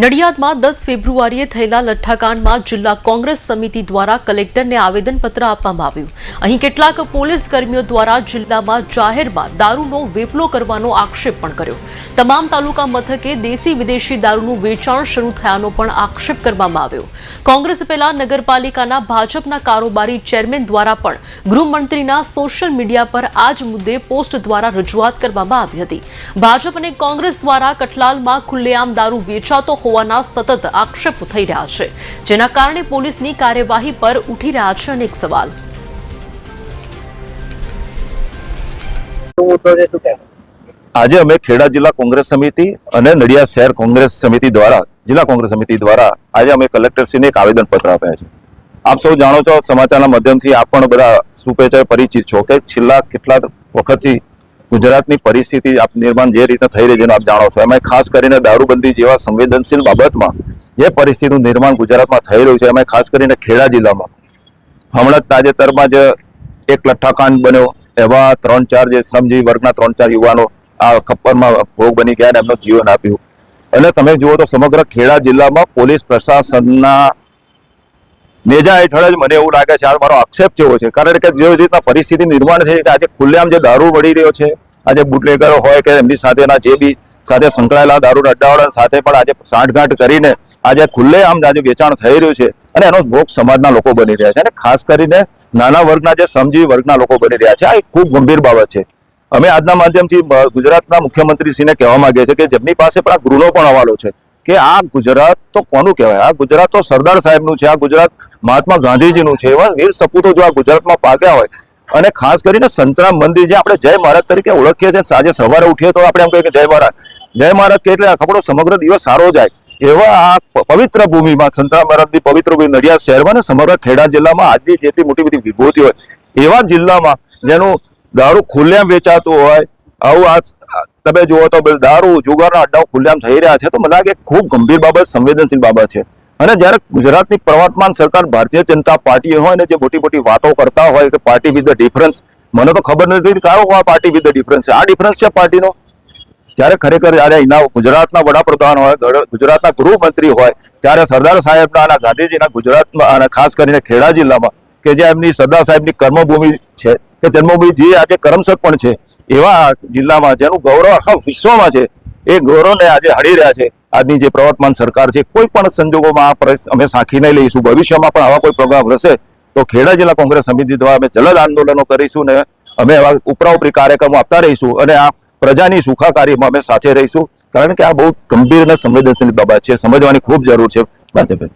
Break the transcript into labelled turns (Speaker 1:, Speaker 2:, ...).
Speaker 1: નડિયાદમાં દસ ફેબ્રુઆરીએ થયેલા લઠ્ઠાકાંડમાં જિલ્લા કોંગ્રેસ સમિતિ દ્વારા કલેક્ટરને આવેદનપત્ર આપવામાં આવ્યું. અહીં કેટલાક પોલીસ કર્મીઓ દ્વારા જિલ્લામાં જાહેરમાં દારૂનો વેપલો કરવાનો આક્ષેપ પણ કર્યો. તમામ તાલુકા મથકે દેશી વિદેશી દારૂનું વેચાણ શરૂ થયાનો પણ આક્ષેપ કરવામાં આવ્યો. કોંગ્રેસ પહેલા નગરપાલિકાના ભાજપના કારોબારી ચેરમેન દ્વારા પણ ગૃહમંત્રીના સોશિયલ મીડિયા પર આ જ મુદ્દે પોસ્ટ દ્વારા રજૂઆત કરવામાં આવી હતી. ભાજપ અને કોંગ્રેસ દ્વારા કઠલાલમાં ખુલ્લેઆમ દારૂ વેચાતો હોવાના સતત આક્ષેપો થઈ રહ્યા છે, જેના કારણે પોલીસની કાર્યવાહી પર ઉઠી રહ્યા છે અનેક સવાલ.
Speaker 2: આજે અમે ખેડા જિલ્લા કોંગ્રેસ સમિતિ અને નડિયાદ શહેર કોંગ્રેસ સમિતિ દ્વારા, જિલ્લા કોંગ્રેસ સમિતિ દ્વારા આજે અમે કલેક્ટરશ્રીને એક આવેદનપત્ર આપ્યા છે. આપ સૌ જાણો છો, સમાચારના માધ્યમથી આપ પણ બધા સુપેચાય પરિચિત છો કે છેલ્લા કેટલાક વખતથી ગુજરાતની પરિસ્થિતિ આપ નિર્માણ જે રીતે થઈ રહી છે આપ જાણો છો. એમાં ખાસ કરીને દારૂબંધી જેવા સંવેદનશીલ બાબતમાં જે પરિસ્થિતિનું નિર્માણ ગુજરાતમાં થઈ રહ્યું છે, એમાં ખાસ કરીને ખેડા જિલ્લામાં. હમણાં તાજેતરમાં જ એક લઠ્ઠાકાંડ બન્યો. એવા ત્રણ ચાર જે શ્રમજીવી વર્ગના ત્રણ ચાર યુવાનો આ ખપ્પરમાં ભોગ બની ગયા અને એમનું જીવન આપ્યું. અને તમે જુઓ તો સમગ્ર ખેડા જિલ્લામાં પોલીસ પ્રશાસનના નેજા હેઠળ જ મને એવું લાગે છે, આ મારો આક્ષેપ જેવો છે. કારણ કે જે રીતના પરિસ્થિતિ નિર્માણ છે કે આજે ખુલ્લેઆમ જે દારૂ મળી રહ્યો છે આજે બુટલેગરો હોય કે એમની સાથેના જે બી સાથે સંકળાયેલા દારૂના અડ્ડાવાળા સાથે પણ આજે સાંઠગાંઠ કરીને આજે ખુલ્લેઆમ આજે વેચાણ થઈ રહ્યું છે અને એનો ભોગ સમાજના લોકો બની રહ્યા છે અને ખાસ કરીને નાના વર્ગના જે સમજી વર્ગના લોકો બની રહ્યા છે. આ એક ખૂબ ગંભીર બાબત છે. અમે આજના માધ્યમથી ગુજરાતના મુખ્યમંત્રીશ્રીને કહેવા માંગીએ છીએ કે જેમની પાસે પણ આ ગૃહનો પણ હવાલો છે કે આ ગુજરાત તો કોનું કહેવાય? આ ગુજરાત તો સરદાર સાહેબનું છે, આ ગુજરાત મહાત્મા ગાંધીજીનું છે. એવા વીર સપૂતો જો આ ગુજરાતમાં પાક્યા હોય અને ખાસ કરીને સંતરામ મંદિર જે આપણે જય મહારાજ તરીકે ઓળખીએ છીએ, સાંજે સવારે ઉઠીએ તો આપણે એમ કહીએ કે જય મહારાજ. જય મહારાજ કે એટલે આપણો સમગ્ર દિવસ સારો જાય. એવા આ પવિત્ર ભૂમિમાં સંતરામ મહારાજની પવિત્ર ભૂમિ નડિયાદ શહેરમાં અને સમગ્ર ખેડા જિલ્લામાં આજની જેટલી મોટી બધી વિભૂતિ હોય, એવા જિલ્લામાં જેનું દારૂ ખુલ્લેમ વેચાતું હોય, આવું આ તમે જુઓ તો દારૂ જુગારના અડ્ડાઓ ખુલ્લેમ થઈ રહ્યા છે, તો મને લાગે ખૂબ ગંભીર બાબત, સંવેદનશીલ બાબત છે. અને જ્યારે ગુજરાતની પ્રવર્તમાન સરકાર ભારતીય જનતા પાર્ટી હોય ને જે મોટી મોટી વાતો કરતા હોય કે પાર્ટી વિથ ધ ડિફરન્સ મને તો ખબર નથી કે કયો આ પાર્ટી વિથ ધ ડિફરન્સ છે. આ ડિફરન્સ છે પાર્ટીનો? જ્યારે ખરેખર જ્યારે અહીંના ગુજરાતના વડાપ્રધાન હોય ગુજરાતના ગૃહમંત્રી હોય, ત્યારે સરદાર સાહેબના અને ગાંધીજીના ગુજરાતમાં અને ખાસ કરીને ખેડા જિલ્લામાં કે જે એમની સરદાર સાહેબની કર્મભૂમિ છે, કે જન્મભૂમિ જે આજે કરમસદ પણ છે, એવા જિલ્લામાં જેનું ગૌરવ આખા વિશ્વમાં છે, એ ગૌરવને આજે હળી રહ્યા છે. આજની જે પ્રવર્તમાન સરકાર છે, કોઈ પણ સંજોગોમાં આ અમે સાંખી નહીં લઈશું. ભવિષ્યમાં પણ આવા કોઈ પ્રોગ્રામ રહેશે, તો ખેડા જિલ્લા કોંગ્રેસ સમિતિ દ્વારા અમે જલદ આંદોલનો કરીશું ને અમે આવા ઉપરાઉપરી કાર્યક્રમો આપતા રહીશું અને આ પ્રજાની સુખાકારીમાં અમે સાથે રહીશું. કારણ કે આ બહુ ગંભીર અને સંવેદનશીલ બાબત છે. સમજવાની ખૂબ જરૂર છે. બાતેબેન